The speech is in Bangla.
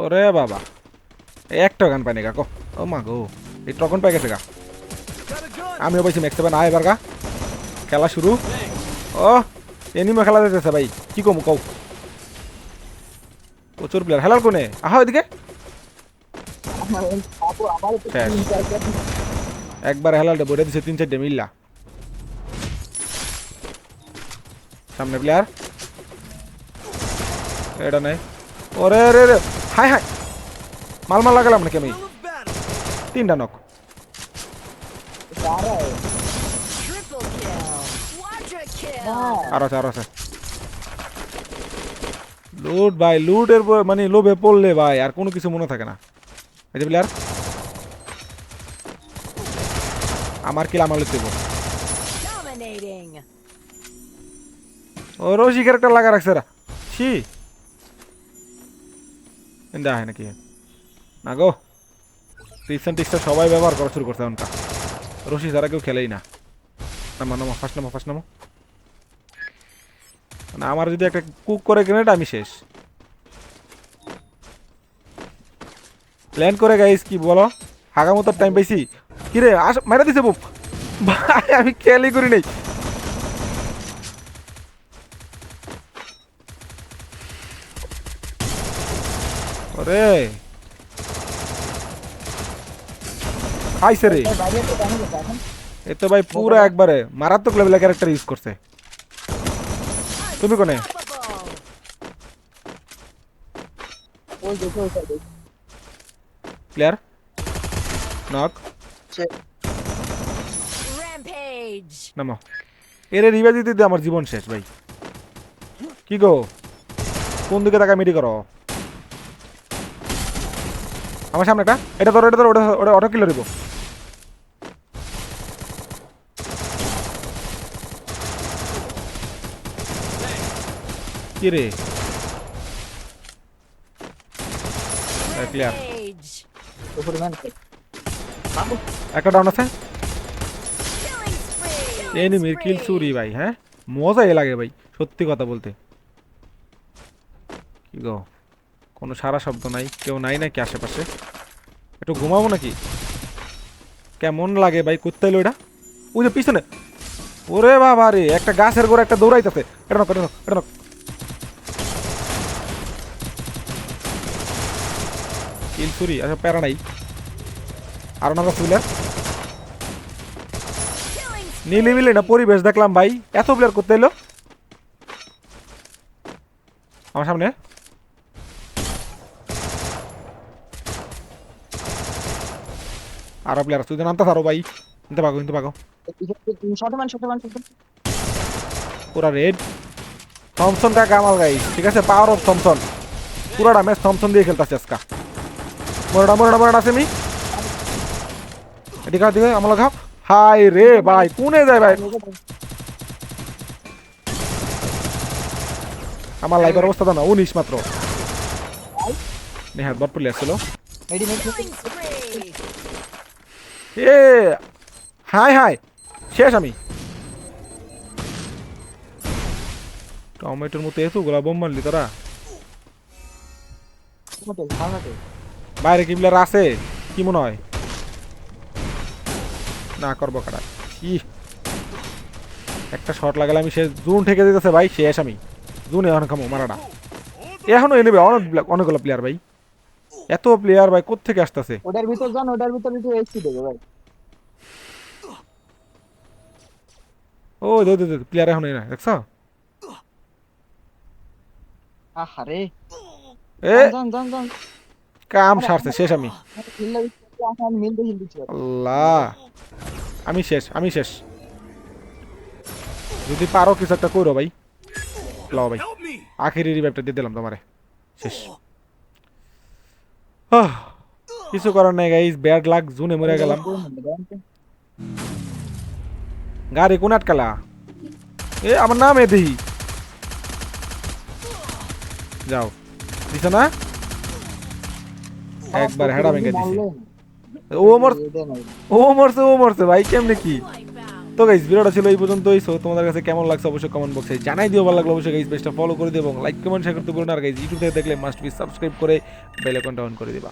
ওরে বাবা। একটা গান পাইনি গা কো ও মা গো, এই টকন পাই গেছে গা। আমিও পাইছি ম্যাক্স আয় এবার গা। খেলা শুরু। ও এনিমে খেলা দিতেছে ভাই। কি কম কও? প্রচুর প্লেয়ার হেলার কোনে? আহা, ওইদিকে। একবার হেলালটা বলে দিছে, তিন চারটে মিল্লা। সামনে প্লেয়ার এটা নাই। ওরে, রে রে। হাই হাই। মাল মাল লাগালাম নাকি আমি? তিনটা নক. আর আছে আর আছে। লুট ভাই, লুটের মানে লোভে পড়লে ভাই, আর কোনো কিছু মনে থাকে না। এই প্লেয়ার। আমার কিল আমার লিখতে ও রোজি ক্যারেক্টার লাগা রাখছে রা ছি। দা নাকি। না গো রিসেন্ট টিক্সটা সবাই ব্যবহার করা শুরু করছে এখনকার রশি ছাড়া কেউ খেলেই না। নামো নামো ফার্স্ট নামো ফার্স্ট নামো। মানে আমার যদি একটা কুক করে গ্রেনেড আমি শেষ। প্ল্যান করে গাইস কি বলো? হাগা মতো টাইম পাইছি। কিরে, আস মারা দিছে বুক। ভাই, আমি খেয়ালই করি নাই। ওরে। খাইছে রে। এ তো ভাই পুরো একবারে মারাত্মক লেভেলের ক্যারেক্টার ইউজ করছে। তুমি কোনে. প্লেয়ার নক. নামো। এর রিভাইজ দিতে দিতে আমার জীবন শেষ ভাই। কি গো? কোন দিকে টাকা মিটি করো? আমার সামনে একটা। এটা ধরো এটা ধরো ওটা ওটা অটো কিলো দিব কি রে ক্লিয়ার. একটা ডাউন আছে. এনিমির কিল চুরি ভাই হ্যাঁ? মজাই লাগে ভাই সত্যি কথা বলতে। কি গো? কোনো সারা শব্দ নাই, কেউ নাই নাকি আশেপাশে? একটু ঘুমাবো নাকি? কেমন লাগে ভাই করতে এলো এটা ওই যে পিছনে। ওরে বাবা রে, একটা গাছের গোড়া একটা দৌড়াইতেছে। এটা নক এটা নক এটা নক কিল চুরি আচ্ছা প্যারা নাই। আরও নাকা প্লেয়ার না, পরিবেশ দেখলাম ভাই। এত প্লেয়ার করতে এলো? আমার সামনে? আরও প্লেয়ার তুই নামতে পারো ভাই। নিতে পাগো নিতে পাগো পুরা রেড থমসন কা কামাল গাই ঠিক আছে? পাওয়ার অফ থমসন পুরাটা ম্যাচ থমসন দিয়ে খেলতেছে আজকা। মোরডা মোরডা মোরডা সেমি এদিকে দিকে আমলা হাই রে ভাই কোনে যায় ভাই? আমার লাইফের অবস্থা তো না উনিশ মাত্র। নেহাত বট প্লেয়ার ছিল. এ হাই হাই শেষ আমি। টমেটোর মতো এত গোলা বোম মারলি তোরা। বাইরে কি প্লেয়ার আছে? কি মনে হয়? না করব কারা? ই একটা শট লাগালে আমি শেষ জুন ঠেকে দিতেছে ভাই শেষ আমি। জুন এখন খামো মারাটা। এখনও এনেবে অনেক অনেকগুলো প্লেয়ার ভাই। এত প্লেয়ার ভাই কোথ থেকে আসতেছে? ওটার ভিতর যান ওটার ভিতর একটু এসপি দেবে ভাই। ও দে দে প্লেয়ার এখন না দেখছ? আহারে। এ যান যান যান কাম সারছে শেষ আমি। আল্লাহ। আমি শেষ আমি শেষ। যদি পারো কিছু একটা করো ভাই। লাও ভাই। আখেরি রিভাইভটা দিয়ে দিলাম তোমারে। শেষ। কিছু করার নাই গাইস ব্যাড লাক জুনে মরে গেলাম। গাড়ি কোন আটকালা? এ, আমার নাম এ দেহি। যাও। দিছ না? একবার হেডা ভেঙে দিছে। ও মর ও মরছে ও মরছে, ভাই, কেমনে কি. তো গাইজ ভিডিওটা ছিল এই পর্যন্তই। সো তোমাদের কাছে কেমন লাগছে অবশ্যই কমেন্ট বক্সে জানাই দিও। ভালো লাগল অবশ্যই গাইজ পেজটা ফলো করে দিও এবং লাইক কমেন্ট শেয়ার করতে না। আর গাইজ ইউটিউব থেকে দেখলে মাস্ট বি সাবস্ক্রাইব করে বেল আইকনটা অন করে দিবা।